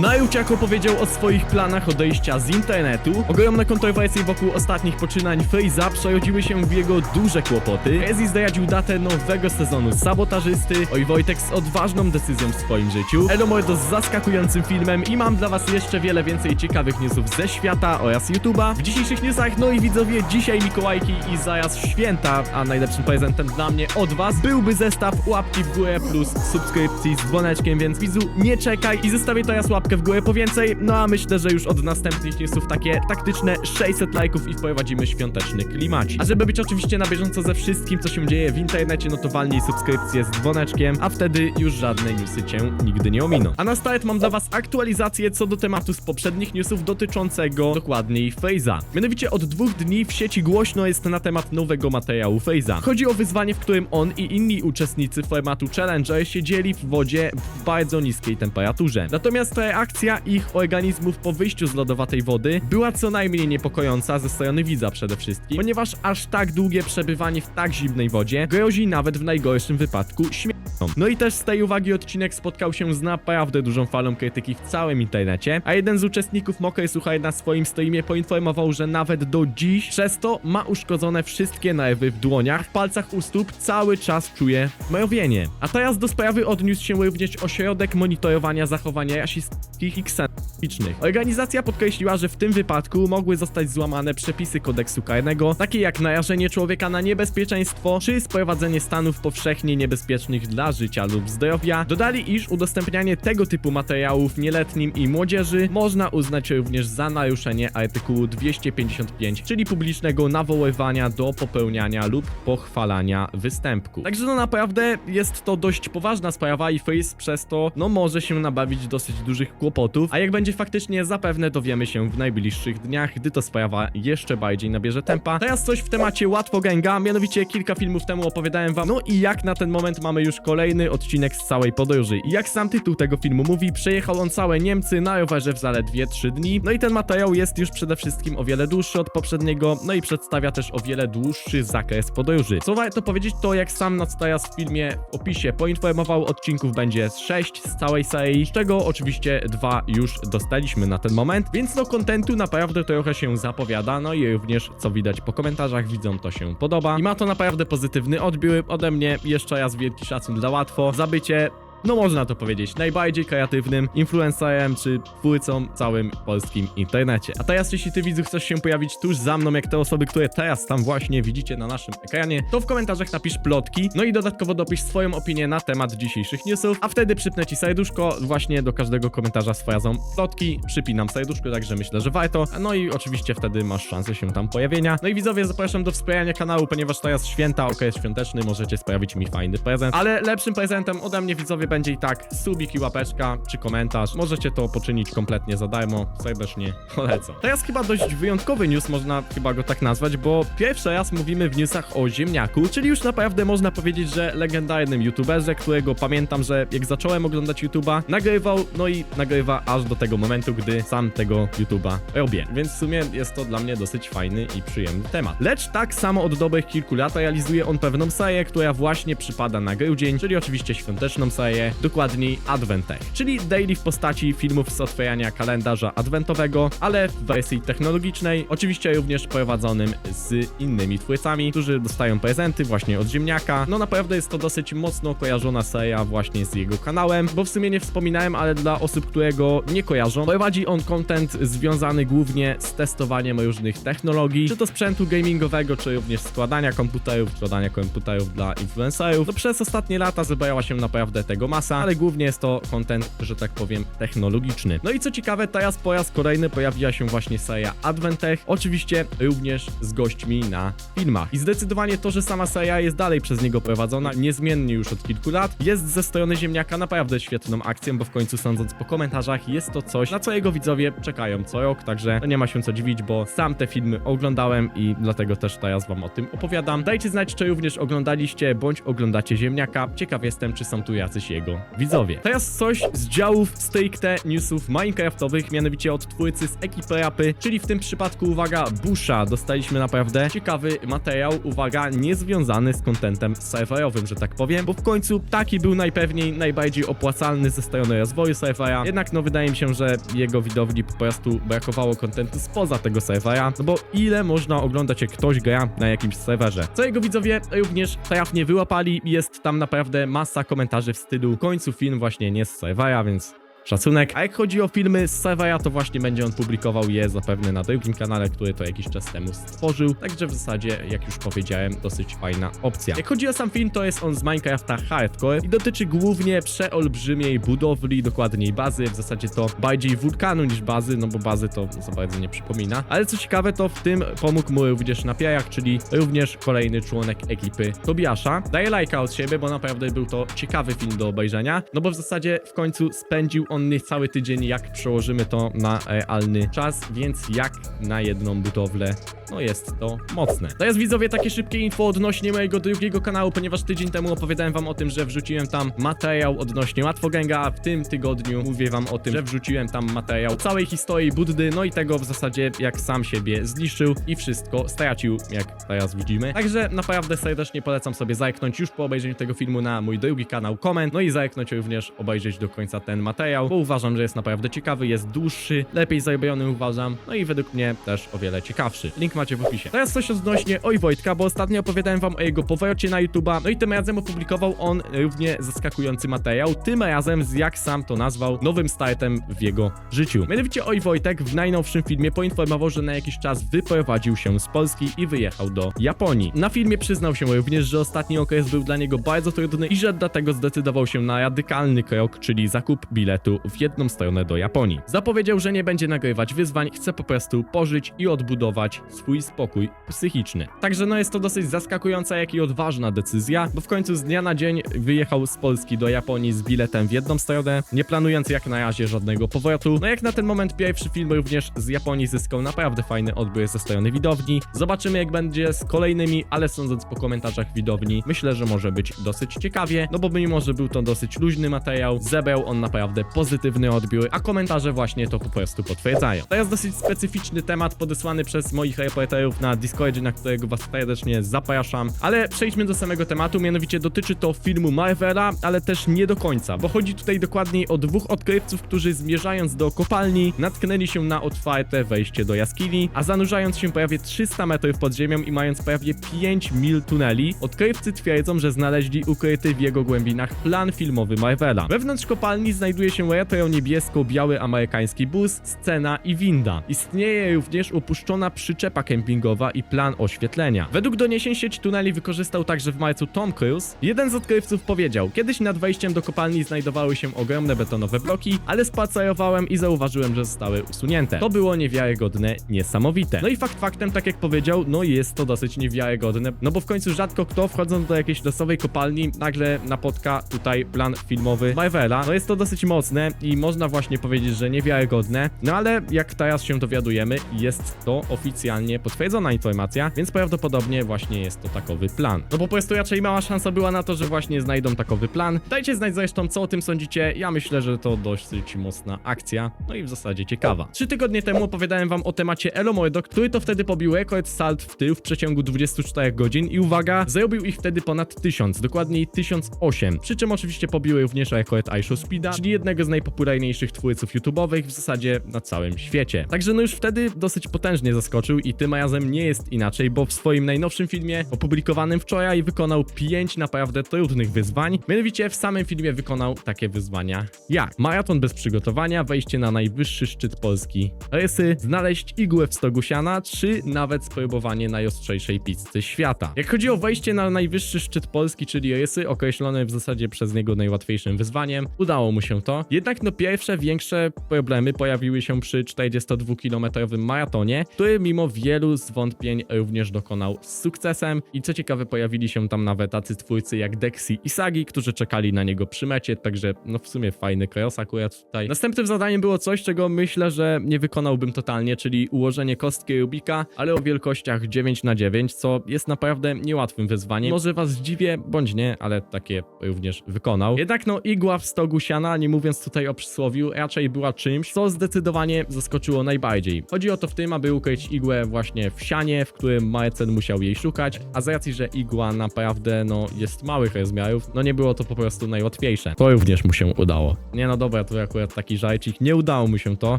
Najuciak opowiedział o swoich planach odejścia z internetu. Ogromne kontrowersje wokół ostatnich poczynań Freeza przerodziły się w jego duże kłopoty. Ezi zdradził datę nowego sezonu Sabotażysty. Oj Wojtek z odważną decyzją w swoim życiu. Elomordo z zaskakującym filmem i mam dla was jeszcze wiele więcej ciekawych newsów ze świata oraz YouTube'a. W dzisiejszych newsach, no i widzowie, dzisiaj Mikołajki i zaraz święta, a najlepszym prezentem dla mnie od was byłby zestaw łapki w górę plus subskrypcji z dzwoneczkiem, więc widzu nie czekaj i zostawię teraz łapkę w górę po więcej, no a myślę, że już od następnych newsów takie taktyczne 600 lajków i wprowadzimy świąteczny klimacik. A żeby być oczywiście na bieżąco ze wszystkim, co się dzieje w internecie, no to walnij subskrypcję z dzwoneczkiem, a wtedy już żadne newsy cię nigdy nie ominą. A na start mam dla was aktualizację co do tematu z poprzednich newsów dotyczącego dokładniej Faze'a. Mianowicie od dwóch dni w sieci głośno jest na temat nowego materiału Faze'a. Chodzi o wyzwanie, w którym on i inni uczestnicy formatu Challenger siedzieli w wodzie w bardzo niskiej temperaturze. Natomiast reakcja ich organizmów po wyjściu z lodowatej wody była co najmniej niepokojąca ze strony widza przede wszystkim, ponieważ aż tak długie przebywanie w tak zimnej wodzie grozi nawet w najgorszym wypadku śmiercią. No i też z tej uwagi odcinek spotkał się z naprawdę dużą falą krytyki w całym internecie, a jeden z uczestników Mokrej Słuchaj na swoim streamie poinformował, że nawet do dziś przez to ma uszkodzone wszystkie nerwy w dłoniach, w palcach u stóp cały czas czuje mrowienie. A teraz do sprawy odniósł się również ośrodek monitorowania zachowania rasistowskich i ksenofobicznych. Organizacja podkreśliła, że w tym wypadku mogły zostać złamane przepisy kodeksu karnego, takie jak narażenie człowieka na niebezpieczeństwo, czy sprowadzenie stanów powszechnie niebezpiecznych dla życia lub zdrowia. Dodali, iż udostępnianie tego typu materiałów nieletnim i młodzieży można uznać również za naruszenie artykułu 255, czyli publicznego nawoływania do popełniania lub pochwalania występku. Także no naprawdę jest to dość poważna sprawa i Freeze przez to no może się nabawić dosyć dużych kłopotów, a jak będzie faktycznie zapewne dowiemy się w najbliższych dniach, gdy to sprawa jeszcze bardziej nabierze tempa. Teraz coś w temacie łatwo gęga, mianowicie kilka filmów temu opowiadałem wam, no i jak na ten moment mamy już kolejny odcinek z całej podróży. I jak sam tytuł tego filmu mówi, przejechał on całe Niemcy na rowerze w zaledwie 3 dni. No i ten materiał jest już przede wszystkim o wiele dłuższy od poprzedniego, no i przedstawia też o wiele dłuższy zakres podróży. Co warto powiedzieć, to jak sam Nastajas w filmie w opisie poinformował, odcinków będzie z 6 z całej serii, z czego oczywiście dwa już dostaliśmy na ten moment, więc no kontentu naprawdę trochę się zapowiada, no i również co widać po komentarzach, widzom to się podoba i ma to naprawdę pozytywny odbiór ode mnie, jeszcze raz wielki szacun dla łatwo, za bycie no można to powiedzieć, najbardziej kreatywnym influencerem czy twórcą w całym polskim internecie. A teraz, jeśli ty widzu chcesz się pojawić tuż za mną, jak te osoby, które teraz tam właśnie widzicie na naszym ekranie, to w komentarzach napisz plotki, no i dodatkowo dopisz swoją opinię na temat dzisiejszych newsów, a wtedy przypnę ci serduszko, właśnie do każdego komentarza swojadzą plotki, przypinam serduszko, także myślę, że warto, no i oczywiście wtedy masz szansę się tam pojawienia. No i widzowie, zapraszam do wspierania kanału, ponieważ teraz święta, okres świąteczny, możecie sprawić mi fajny prezent, ale lepszym prezentem ode mnie widzowie będzie i tak subik i łapeczka, czy komentarz. Możecie to poczynić kompletnie za darmo, serdecznie polecam. Teraz chyba dość wyjątkowy news, można chyba go tak nazwać, bo pierwszy raz mówimy w newsach o ziemniaku, czyli już naprawdę można powiedzieć, że legendarnym youtuberze, którego pamiętam, że jak zacząłem oglądać YouTube'a, nagrywał, no i nagrywa aż do tego momentu, gdy sam tego YouTube'a robię. Więc w sumie jest to dla mnie dosyć fajny i przyjemny temat. Lecz tak samo od dobrych kilku lat realizuje on pewną serię, która właśnie przypada na grudzień, czyli oczywiście świąteczną serię, dokładniej Advent Tech, czyli daily w postaci filmów z otwierania kalendarza adwentowego, ale w wersji technologicznej, oczywiście również prowadzonym z innymi twórcami, którzy dostają prezenty właśnie od ziemniaka. No naprawdę jest to dosyć mocno kojarzona seria właśnie z jego kanałem, bo w sumie nie wspominałem, ale dla osób, które go nie kojarzą, prowadzi on content związany głównie z testowaniem różnych technologii, czy to sprzętu gamingowego, czy również składania komputerów, składania komputerów dla influencerów. No przez ostatnie lata zebrała się naprawdę tego masa, ale głównie jest to content, że tak powiem, technologiczny. No i co ciekawe, teraz po raz kolejny pojawiła się właśnie seria Adventech, oczywiście również z gośćmi na filmach. I zdecydowanie to, że sama seria jest dalej przez niego prowadzona, niezmiennie już od kilku lat, jest ze strony Ziemniaka naprawdę świetną akcją, bo w końcu sądząc po komentarzach, jest to coś, na co jego widzowie czekają co rok, także nie ma się co dziwić, bo sam te filmy oglądałem i dlatego też teraz wam o tym opowiadam. Dajcie znać, czy również oglądaliście, bądź oglądacie Ziemniaka. Ciekaw jestem, czy są tu jacyś jego jego widzowie. Teraz coś z działów stricte newsów minecraftowych, mianowicie od twórcy z ekipy rapy, czyli w tym przypadku, uwaga, Busha. Dostaliśmy naprawdę ciekawy materiał, uwaga, niezwiązany z kontentem serwerowym, że tak powiem, bo w końcu taki był najpewniej najbardziej opłacalny ze strony rozwoju serwera, jednak no wydaje mi się, że jego widowni po prostu brakowało kontentu spoza tego serwera, no bo ile można oglądać jak ktoś gra na jakimś serwerze. Co jego widzowie również trafnie wyłapali jest tam naprawdę masa komentarzy w stylu końcu film właśnie nie z serwera, więc Szacunek. A jak chodzi o filmy z serwera, to właśnie będzie on publikował je zapewne na drugim kanale, który to jakiś czas temu stworzył. Także w zasadzie, jak już powiedziałem, dosyć fajna opcja. Jak chodzi o sam film, to jest on z Minecrafta Hardcore i dotyczy głównie przeolbrzymiej budowli, dokładniej bazy. W zasadzie to bardziej wulkanu niż bazy, no bo bazy to za bardzo nie przypomina. Ale co ciekawe, to w tym pomógł mu również Napiajak, czyli również kolejny członek ekipy Tobiasza. Daję lajka od siebie, bo naprawdę był to ciekawy film do obejrzenia, no bo w zasadzie w końcu spędził on cały tydzień, jak przełożymy to na realny czas, więc jak na jedną budowlę, no jest to mocne. Teraz widzowie takie szybkie info odnośnie mojego drugiego kanału, ponieważ tydzień temu opowiadałem wam o tym, że wrzuciłem tam materiał odnośnie Łatwoganga, a w tym tygodniu mówię wam o tym, że wrzuciłem tam materiał całej historii Buddy, no i tego w zasadzie jak sam siebie zniszczył i wszystko stracił, jak teraz widzimy. Także naprawdę serdecznie polecam sobie zajknąć już po obejrzeniu tego filmu na mój drugi kanał Comment, no i zajknąć również obejrzeć do końca ten materiał, bo uważam, że jest naprawdę ciekawy, jest dłuższy, lepiej zrobiony uważam, no i według mnie też o wiele ciekawszy. Link macie w opisie. Teraz coś odnośnie Oj Wojtka, bo ostatnio opowiadałem wam o jego powrocie na YouTube'a, no i tym razem opublikował on równie zaskakujący materiał, tym razem z jak sam to nazwał, nowym startem w jego życiu. Mianowicie Oj Wojtek w najnowszym filmie poinformował, że na jakiś czas wyprowadził się z Polski i wyjechał do Japonii. Na filmie przyznał się również, że ostatni okres był dla niego bardzo trudny i że dlatego zdecydował się na radykalny krok, czyli zakup biletu w jedną stronę do Japonii. Zapowiedział, że nie będzie nagrywać wyzwań, chce po prostu pożyć i odbudować swój spokój psychiczny. Także no jest to dosyć zaskakująca, jak i odważna decyzja, bo w końcu z dnia na dzień wyjechał z Polski do Japonii z biletem w jedną stronę, nie planując jak na razie żadnego powrotu. No jak na ten moment pierwszy film również z Japonii zyskał naprawdę fajny odbiór ze strony widowni. Zobaczymy jak będzie z kolejnymi, ale sądząc po komentarzach widowni, myślę, że może być dosyć ciekawie, no bo mimo, że był to dosyć luźny materiał, zebrał on naprawdę pozytywny odbiór, a komentarze właśnie to po prostu potwierdzają. To jest dosyć specyficzny temat podesłany przez moich reporterów na Discordzie, na którego was serdecznie zapraszam, ale przejdźmy do samego tematu, mianowicie dotyczy to filmu Marvela, ale też nie do końca, bo chodzi tutaj dokładniej o dwóch odkrywców, którzy zmierzając do kopalni, natknęli się na otwarte wejście do jaskini, a zanurzając się prawie 300 metrów pod ziemią i mając prawie 5 mil tuneli, odkrywcy twierdzą, że znaleźli ukryty w jego głębinach plan filmowy Marvela. Wewnątrz kopalni znajduje się retro niebiesko-biały amerykański bus, scena i winda. Istnieje również upuszczona przyczepa kempingowa i plan oświetlenia. Według doniesień sieć tuneli wykorzystał także w marcu Tom Cruise. Jeden z odkrywców powiedział, kiedyś nad wejściem do kopalni znajdowały się ogromne betonowe bloki, ale spacerowałem i zauważyłem, że zostały usunięte. To było niewiarygodne, niesamowite. No i fakt faktem, tak jak powiedział, no jest to dosyć niewiarygodne, no bo w końcu rzadko kto wchodząc do jakiejś losowej kopalni nagle napotka tutaj plan filmowy Marvela. No jest to dosyć mocne i można właśnie powiedzieć, że niewiarygodne, no ale jak teraz się dowiadujemy, jest to oficjalnie potwierdzona informacja, więc prawdopodobnie właśnie jest to takowy plan. No po prostu raczej mała szansa była na to, że właśnie znajdą takowy plan. Dajcie znać zresztą, co o tym sądzicie. Ja myślę, że to dosyć mocna akcja, no i w zasadzie ciekawa. Trzy tygodnie temu opowiadałem wam o temacie Elo Mordo, który to wtedy pobił rekord salt w tył w przeciągu 24 godzin i uwaga, zrobił ich wtedy ponad 1000, dokładniej 1008. Przy czym oczywiście pobiły również rekord Aisho Speeda, czyli jednego z najpopularniejszych twórców YouTube'owych w zasadzie na całym świecie. Także no już wtedy dosyć potężnie zaskoczył i tym razem nie jest inaczej, bo w swoim najnowszym filmie opublikowanym wczoraj wykonał 5 naprawdę trudnych wyzwań. Mianowicie w samym filmie wykonał takie wyzwania jak maraton bez przygotowania, wejście na najwyższy szczyt Polski, rysy, znaleźć igłę w stogu siana, czy nawet spróbowanie najostrzejszej pizzy świata. Jak chodzi o wejście na najwyższy szczyt Polski, czyli rysy, określone w zasadzie przez niego najłatwiejszym wyzwaniem, udało mu się to. Jednak no pierwsze większe problemy pojawiły się przy 42-kilometrowym maratonie, który mimo wielu zwątpień również dokonał z sukcesem i co ciekawe pojawili się tam nawet tacy twórcy jak Dexy i Sagi, którzy czekali na niego przy mecie, także no w sumie fajny cross akurat tutaj. Następnym zadaniem było coś, czego myślę, że nie wykonałbym totalnie, czyli ułożenie kostki Rubika, ale o wielkościach 9 na 9 co jest naprawdę niełatwym wyzwaniem. Może was zdziwię, bądź nie, ale takie również wykonał. Jednak no igła w stogu siana, nie mówiąc tutaj o przysłowiu, raczej była czymś, co zdecydowanie zaskoczyło najbardziej. Chodzi o to w tym, aby ukryć igłę właśnie w sianie, w którym Maecen musiał jej szukać, a z racji, że igła naprawdę no jest małych rozmiarów, no nie było to po prostu najłatwiejsze. To również mu się udało. Nie no dobra, to akurat taki żarcik, nie udało mu się to.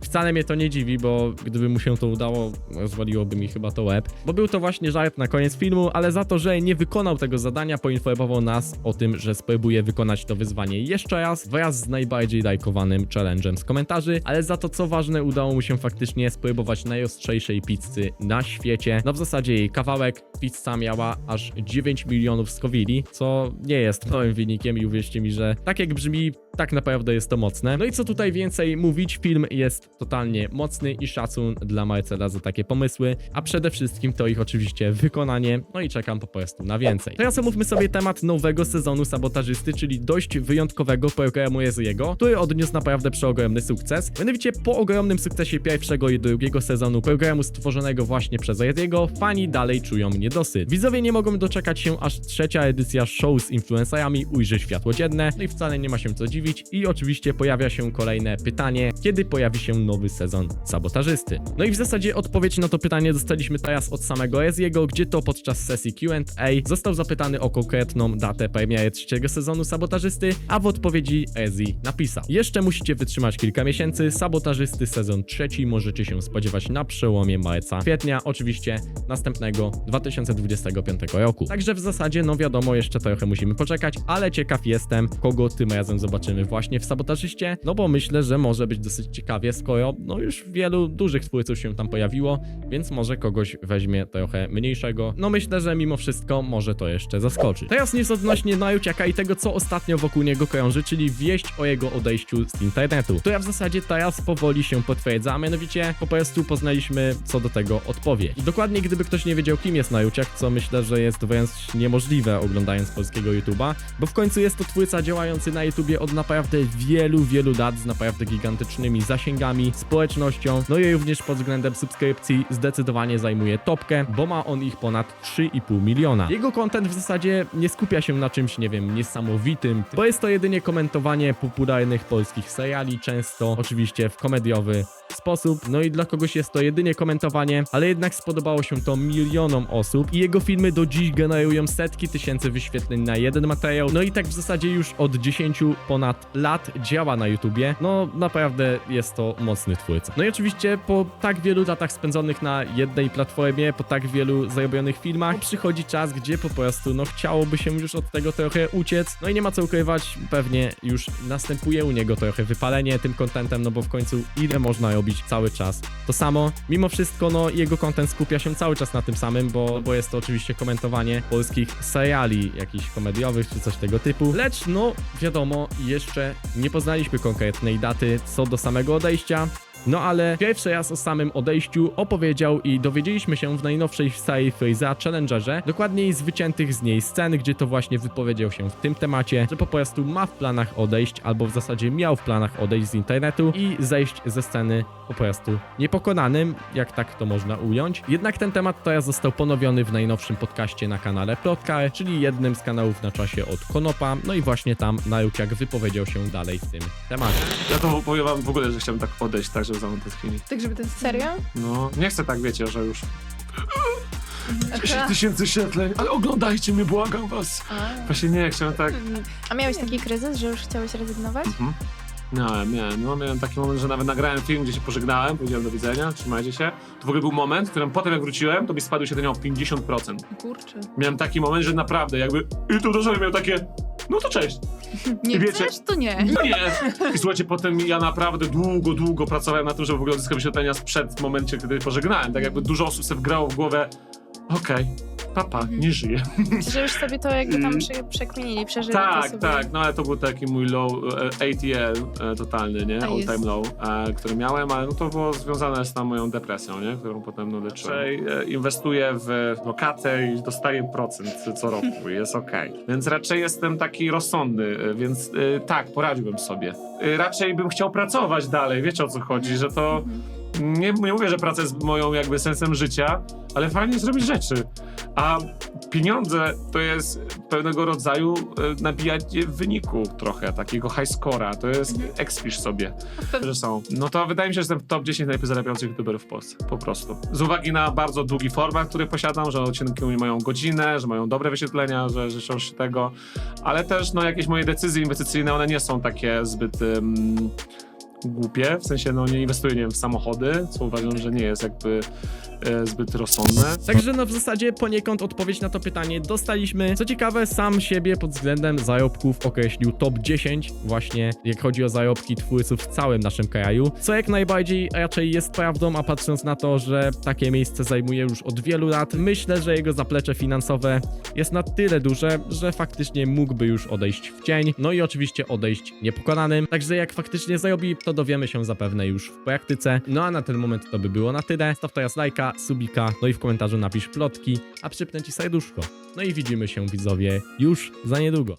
Wcale mnie to nie dziwi, bo gdyby mu się to udało, rozwaliłoby mi chyba to łeb. Bo był to właśnie żart na koniec filmu, ale za to, że nie wykonał tego zadania, poinformował nas o tym, że spróbuje wykonać to wyzwanie jeszcze raz, wraz z najbardziej lajkowanym challenge'em z komentarzy, ale za to, co ważne, udało mu się faktycznie spróbować najostrzejszej pizzy na świecie. No w zasadzie jej kawałek, pizza miała aż 9 milionów skowili, co nie jest małym wynikiem i uwierzcie mi, że tak jak brzmi, tak naprawdę jest to mocne. No i co tutaj więcej mówić, film jest totalnie mocny i szacun dla Marcela za takie pomysły, a przede wszystkim to ich oczywiście wykonanie, no i czekam po prostu na więcej. Teraz omówmy sobie temat nowego sezonu Sabotażysty, czyli dość wyjątkowego programu Jeziego, który odniósł naprawdę przeogromny sukces. Mianowicie po ogromnym sukcesie pierwszego i drugiego sezonu programu stworzonego właśnie przez Jeziego, fani dalej czują niedosyt. Widzowie nie mogą doczekać się, aż trzecia edycja show z influencerami ujrzy światło dzienne, no i wcale nie ma się co dziwić i oczywiście pojawia się kolejne pytanie, kiedy pojawi się nowy sezon Sabotażysty. No i w zasadzie odpowiedź na to pytanie dostaliśmy teraz od samego Eziego, gdzie to podczas sesji Q&A został zapytany o konkretną datę premiery trzeciego sezonu Sabotażysty, a w odpowiedzi Ezi napisał Jeszcze musicie wytrzymać kilka miesięcy, Sabotażysty sezon trzeci możecie się spodziewać na przełomie marca, kwietnia oczywiście następnego 2025 roku. Także w zasadzie no wiadomo, jeszcze trochę musimy poczekać, ale ciekaw jestem, kogo tym razem zobaczymy właśnie w Sabotażyście, no bo myślę, że może być dosyć ciekawie, skoro no już wielu dużych twórców się tam pojawiło, więc może kogoś weźmie trochę mniejszego. No myślę, że mimo wszystko może to jeszcze zaskoczyć. Teraz news odnośnie Naruciaka i tego, co ostatnio wokół niego krąży, czyli wieść o jego odejściu z internetu, która w zasadzie teraz powoli się potwierdza, a mianowicie po prostu poznaliśmy co do tego odpowiedź. I dokładnie gdyby ktoś nie wiedział, kim jest Naruciak, co myślę, że jest wręcz niemożliwe oglądając polskiego YouTube'a, bo w końcu jest to twórca działający na YouTubie od naprawdę wielu, wielu lat z naprawdę gigantycznymi zasięgami, społecznością, no i również pod względem subskrypcji zdecydowanie zajmuje topkę, bo ma on ich ponad 3,5 miliona. Jego content w zasadzie nie skupia się na czymś, nie wiem, niesamowitym, bo jest to jedynie komentowanie popularnych polskich seriali, często oczywiście w komediowy sposób, no i dla kogoś jest to jedynie komentowanie, ale jednak spodobało się to milionom osób i jego filmy do dziś generują setki tysięcy wyświetleń na jeden materiał, no i tak w zasadzie już od 10 ponad lat działa na YouTubie, no naprawdę jest to mocny twórca. No i oczywiście po tak wielu latach spędzonych na jednej platformie, po tak wielu zarobionych filmach, przychodzi czas, gdzie po prostu no chciałoby się już od tego trochę uciec, no i nie ma co ukrywać, pewnie już następuje u niego trochę wypalenie tym kontentem, no bo w końcu ile można robić cały czas to samo. Mimo wszystko, no jego content skupia się cały czas na tym samym, bo, bo jest to oczywiście komentowanie polskich seriali, jakichś komediowych czy coś tego typu. Lecz no, wiadomo, jeszcze nie poznaliśmy konkretnej daty co do samego odejścia. No ale pierwszy raz o samym odejściu opowiedział i dowiedzieliśmy się w najnowszej serii Freeza Challengerze, dokładniej z wyciętych z niej scen, gdzie to właśnie wypowiedział się w tym temacie, że po prostu ma w planach odejść, albo w zasadzie miał w planach odejść z internetu i zejść ze sceny po prostu niepokonanym, jak tak to można ująć. Jednak ten temat teraz został ponowiony w najnowszym podcaście na kanale Plotkar, czyli jednym z kanałów na czasie od Konopa, no i właśnie tam Naruciak wypowiedział się dalej w tym temacie. Ja to powiem wam w ogóle, że chciałem tak odejść, tak żeby za mną tęsknili. Tak, żeby ten serio? No, nie chcę tak, wiecie, że już Aha. 10 tysięcy świetleń, ale oglądajcie mnie, błagam was. A. Właśnie nie, chciałem tak... A miałeś taki kryzys, że już chciałeś rezygnować? Mhm. Miałem, miałem. No, miałem taki moment, że nawet nagrałem film, gdzie się pożegnałem, powiedziałem do widzenia, trzymajcie się. To w ogóle był moment, w którym potem jak wróciłem, to mi spadły średnio o 50%. Kurczę. Miałem taki moment, że naprawdę jakby... I tu miałem takie... No to cześć. Nie wiecie- chcesz, to nie. No nie. I słuchajcie, potem ja naprawdę długo, długo pracowałem na tym, żeby w ogóle odzyskać wyświetlenia sprzed momencie, kiedy pożegnałem. Tak jakby dużo osób sobie wgrało w głowę, okej, papa, nie żyje. Że już sobie to jakby tam Mm. prze, przekminili, przeżyli Tak, sobie. tak, no ale to był taki mój low, e, ATL e, totalny, nie? All time low, e, który miałem, ale no to było związane z tą moją depresją, nie? Którą potem no, leczyłem. Raczej inwestuję w lokatę i dostaję procent co roku i jest okej. Więc raczej jestem taki rozsądny, więc tak, poradziłbym sobie. Raczej bym chciał pracować dalej, wiecie o co chodzi, że to... Nie, nie mówię, że praca jest moją jakby sensem życia, ale fajnie jest robić rzeczy. A pieniądze to jest pewnego rodzaju e, nabijanie wyniku trochę, takiego high scora. To jest Mhm. ekspisz sobie, że są. No to wydaje mi się, że jestem w top 10 najlepiej zarabiających youtuberów w Polsce. Po prostu. Z uwagi na bardzo długi format, który posiadam, że odcinki mają godzinę, że mają dobre wyświetlenia, że życzą się tego, ale też no jakieś moje decyzje inwestycyjne, one nie są takie zbyt... Um, głupie, w sensie no nie inwestuję nie wiem, w samochody, co uważam, że nie jest jakby e, zbyt rozsądne. Także no w zasadzie poniekąd odpowiedź na to pytanie dostaliśmy. Co ciekawe, sam siebie pod względem zarobków określił top 10 właśnie, jak chodzi o zarobki twórców w całym naszym kraju. Co jak najbardziej raczej jest prawdą, a patrząc na to, że takie miejsce zajmuje już od wielu lat, myślę, że jego zaplecze finansowe jest na tyle duże, że faktycznie mógłby już odejść w cień. No i oczywiście odejść niepokonanym. Także jak faktycznie zarobi, to dowiemy się zapewne już w praktyce. No a na ten moment to by było na tyle. Staw teraz lajka, subika, no i w komentarzu napisz plotki, a przypnę ci serduszko. No i widzimy się widzowie już za niedługo.